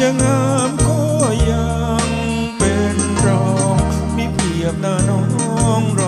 จะงามก็ยังเป็นรอง มีเพียบหน้าน้องร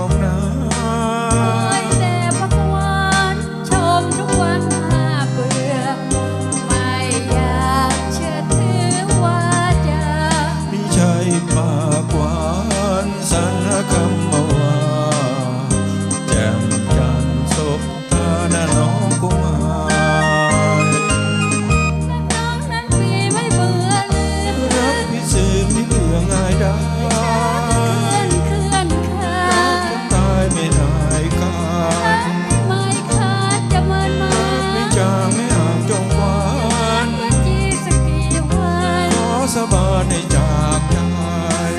นจากใจ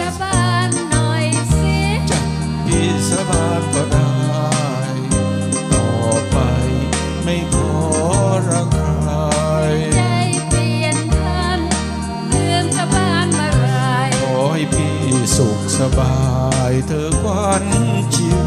สบานหน่อยสิจะพี่สบานก็ได้ ต่อไปไม่ขอรักใครใจเปลี่ยนพันเดือนสบานมาไรขอให้พี่สุขสบายเธอควันชีว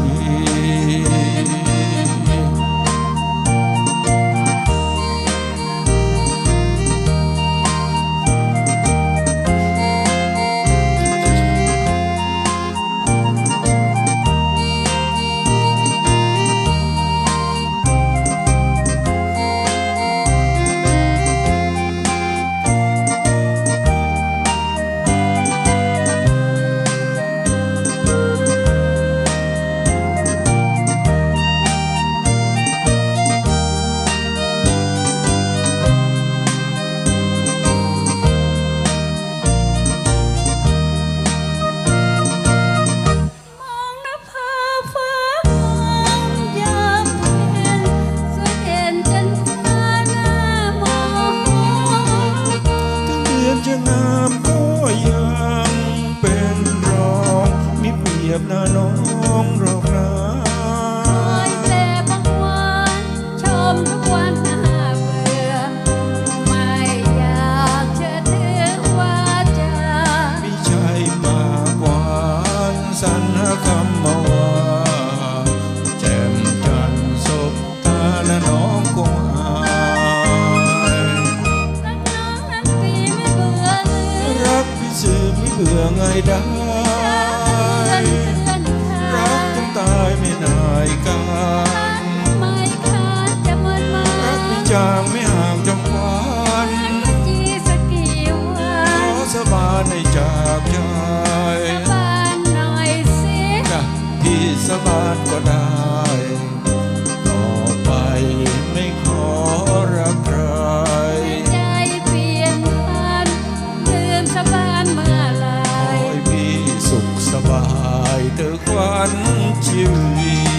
ไงได้รักจนตายไม่นายกันรักไม่จางไม่ห่างจังหวันขอสบานในจากใจันชีวิต